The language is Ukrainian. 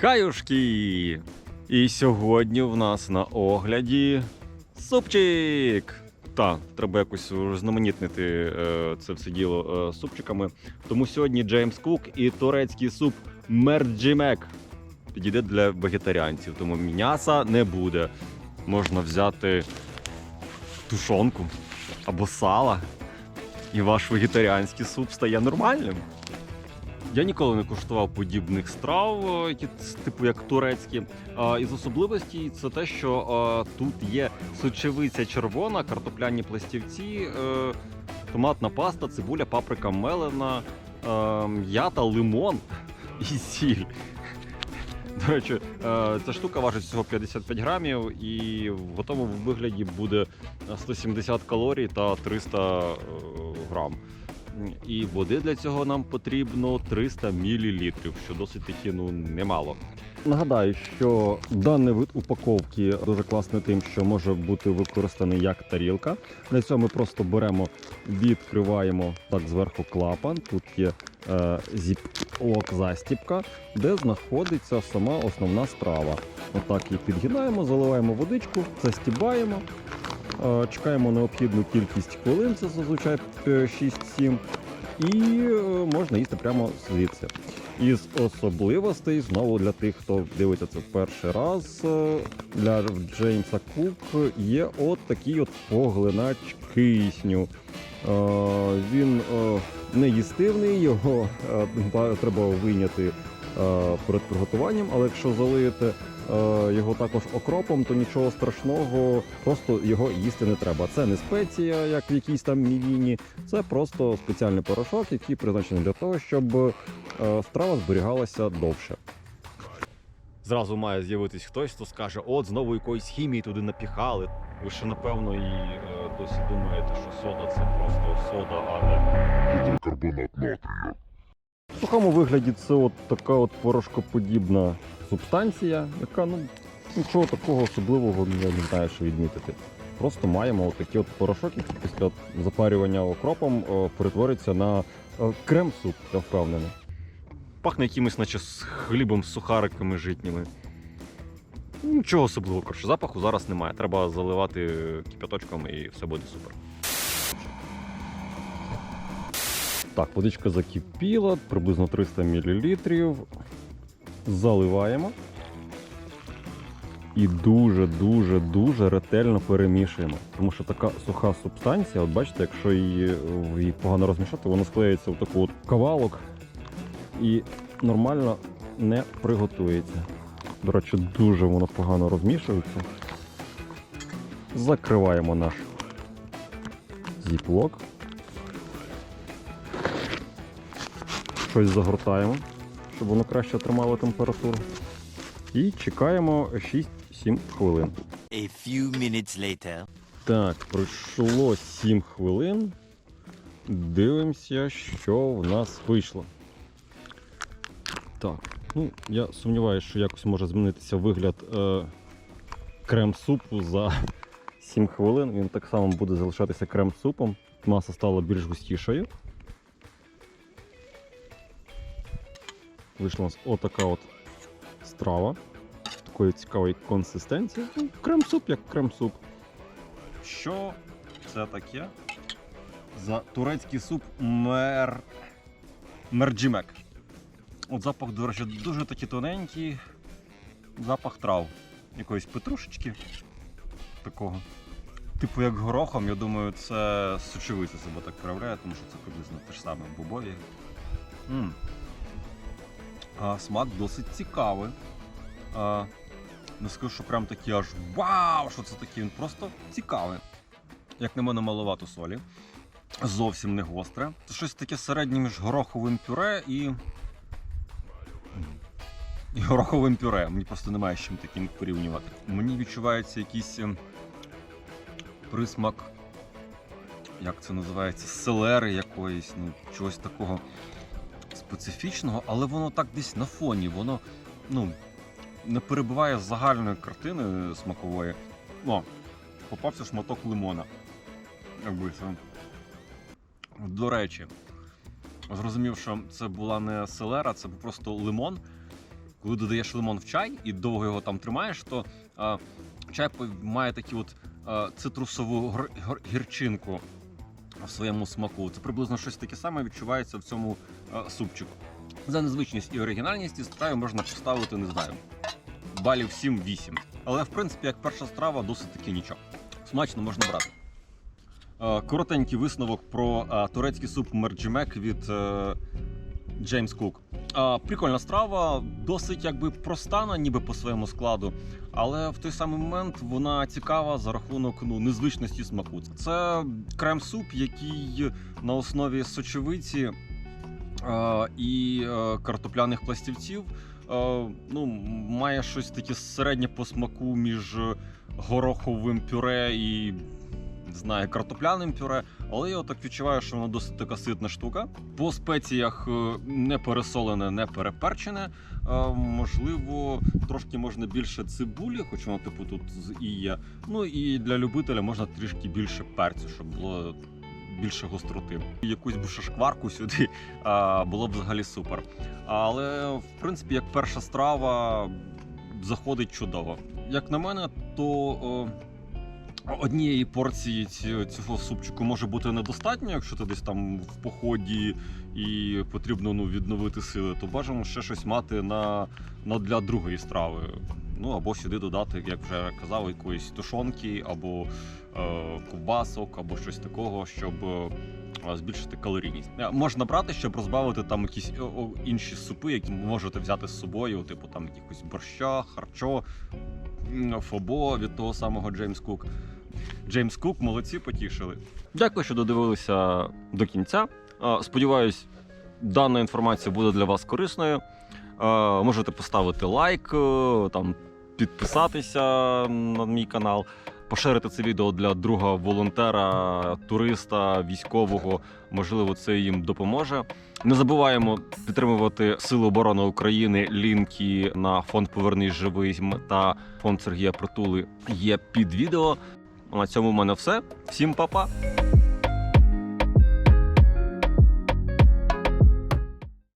Хаюшки! І сьогодні в нас на огляді супчик! Та, треба якось знаменітнити е, це все діло е, супчиками. Тому сьогодні Джеймс Кук і турецький суп мерджімек підійде для вегетаріанців, тому м'яса не буде. Можна взяти тушонку або сала, і ваш вегетаріанський суп стає нормальним. Я ніколи не куштував подібних страв, е, типу як турецькі. А, Із особливостей це те, що а, тут є сочевиця червона, картопляні пластівці, е, томатна паста, цибуля, паприка мелена, е, м'ята, лимон і сіль. До речі, е, ця штука важить всього 55 грамів, і в готовому вигляді буде 170 калорій та 300 е, грам. І води для цього нам потрібно 300 мл, що досить таки ну немало. Нагадаю, що даний вид упаковки дуже класний тим, що може бути використаний як тарілка. Для цього ми просто беремо, відкриваємо так зверху клапан. Тут є е, зіп-лок застіпка, де знаходиться сама основна страва. Отак її підгинаємо, заливаємо водичку, застібаємо. Е, Чекаємо необхідну кількість хвилин, це зазвичай е, 6-7, і е, можна їсти прямо звідси. Із особливостей, знову для тих, хто дивиться це в перший раз, е, для Джеймса Кук є от такий от поглинач кисню. Е, Він е, не їстивний, його е, треба вийняти е, перед приготуванням, але якщо залиєте е, його також окропом, то нічого страшного, просто його їсти не треба. Це не спеція, як в якійсь там мівіні, це просто спеціальний порошок, який призначений для того, щоб е, страва зберігалася довше. Зразу має з'явитись хтось, хто скаже: от знову якоїсь хімії туди напіхали. Ви ще напевно і е, досі думаєте, що сода це просто сода, а не Гідрокарбонат натрію. В сухому вигляді це от така от порошкоподібна субстанція, яка ну нічого такого особливого не знаю, що відмітити. Просто маємо от такі от порошок, який після запарювання окропом е, перетвориться на е, крем-суп, я впевнений. Пахне якимось, наче з хлібом, з сухариками житніми. Нічого особливого, коротше, запаху зараз немає. Треба заливати кипяточком і все буде супер. Так, водичка закипіла, приблизно 300 мл. Заливаємо. І дуже-дуже дуже ретельно перемішуємо. Тому що така суха субстанція, от бачите, якщо її, її погано розмішати, вона склеїться в таку от кавалок і нормально не приготується. До речі, дуже воно погано розмішується. Закриваємо наш зіплок. щось загортаємо, щоб воно краще тримало температуру. І чекаємо 6-7 хвилин. A few minutes later. Так, пройшло 7 хвилин. Дивимося, що в нас вийшло. Так, ну я сумніваюся, що якось може змінитися вигляд е, крем-супу за 7 хвилин. Він так само буде залишатися крем-супом. Маса стала більш густішою. Вийшла у нас отака от страва. Такої цікавої консистенції. Ну, крем-суп як крем-суп. Що це таке? За турецький суп мер... мерджімек. От запах, до речі, дуже такий тоненький. Запах трав. Якоїсь петрушечки. Такого. Типу як горохом, я думаю, це сочевиця себе так проявляє, тому що це приблизно те ж саме бобові. м смак досить цікавий. Не скажу, що прям такий аж вау! Що це таке? Він просто цікавий. Як на мене, маловато солі. Зовсім не гостре. Це щось таке середнє між гороховим пюре і. І гороховим пюре. Мені просто немає з чим таким порівнювати. Мені відчувається якийсь ем, присмак. Як це називається? Селери якоїсь, ну, чогось такого специфічного, але воно так десь на фоні, воно ну, не перебуває з загальної картини смакової. О, попався шматок лимона. Якби це. До речі, зрозумів, що це була не селера, це просто лимон. коли додаєш лимон в чай і довго його там тримаєш, то е, чай має такі от е, цитрусову гр- гірчинку в своєму смаку. Це приблизно щось таке саме відчувається в цьому е, супчику. За незвичність і оригінальність із страві можна поставити, не знаю, балів 7-8. Але в принципі, як перша страва, досить таки нічого. Смачно можна брати. Е, Коротенький висновок про е, турецький суп мерджимек від Джеймс Кук. Прикольна страва, досить якби простана, ніби по своєму складу, але в той самий момент вона цікава за рахунок ну, незвичності смаку. Це крем-суп, який на основі сочевиці е, і картопляних пластівців. Е, ну, має щось таке середнє по смаку між гороховим пюре і знаю, картопляним пюре, але я так відчуваю, що воно досить така ситна штука. По спеціях е, не пересолене, не переперчене. Е, Можливо, трошки можна більше цибулі, хоч воно типу тут і є. Ну і для любителя можна трішки більше перцю, щоб було більше гостроти. Якусь би ще шкварку сюди а, було б взагалі супер. Але в принципі, як перша страва заходить чудово. Як на мене, то о, однієї порції цього супчику може бути недостатньо, якщо ти десь там в поході і потрібно ну, відновити сили, то бажано ще щось мати на, на для другої страви. Ну або сюди додати, як вже казав, якоїсь тушонки, або е, ковбасок, або щось такого, щоб е, збільшити калорійність. Е, Можна брати, щоб розбавити там якісь о, інші супи, які можете взяти з собою, типу там якихось борща, харчо, фобо від того самого Джеймс Кук. Джеймс Кук, молодці, потішили. Дякую, що додивилися до кінця. Е, Сподіваюсь, дана інформація буде для вас корисною. Е, Можете поставити лайк, е, там, підписатися на мій канал, поширити це відео для друга волонтера, туриста, військового. Можливо, це їм допоможе. Не забуваємо підтримувати Сили оборони України. Лінки на фонд Повернись живий та фонд Сергія Притули є під відео. На цьому в мене все. Всім па-па!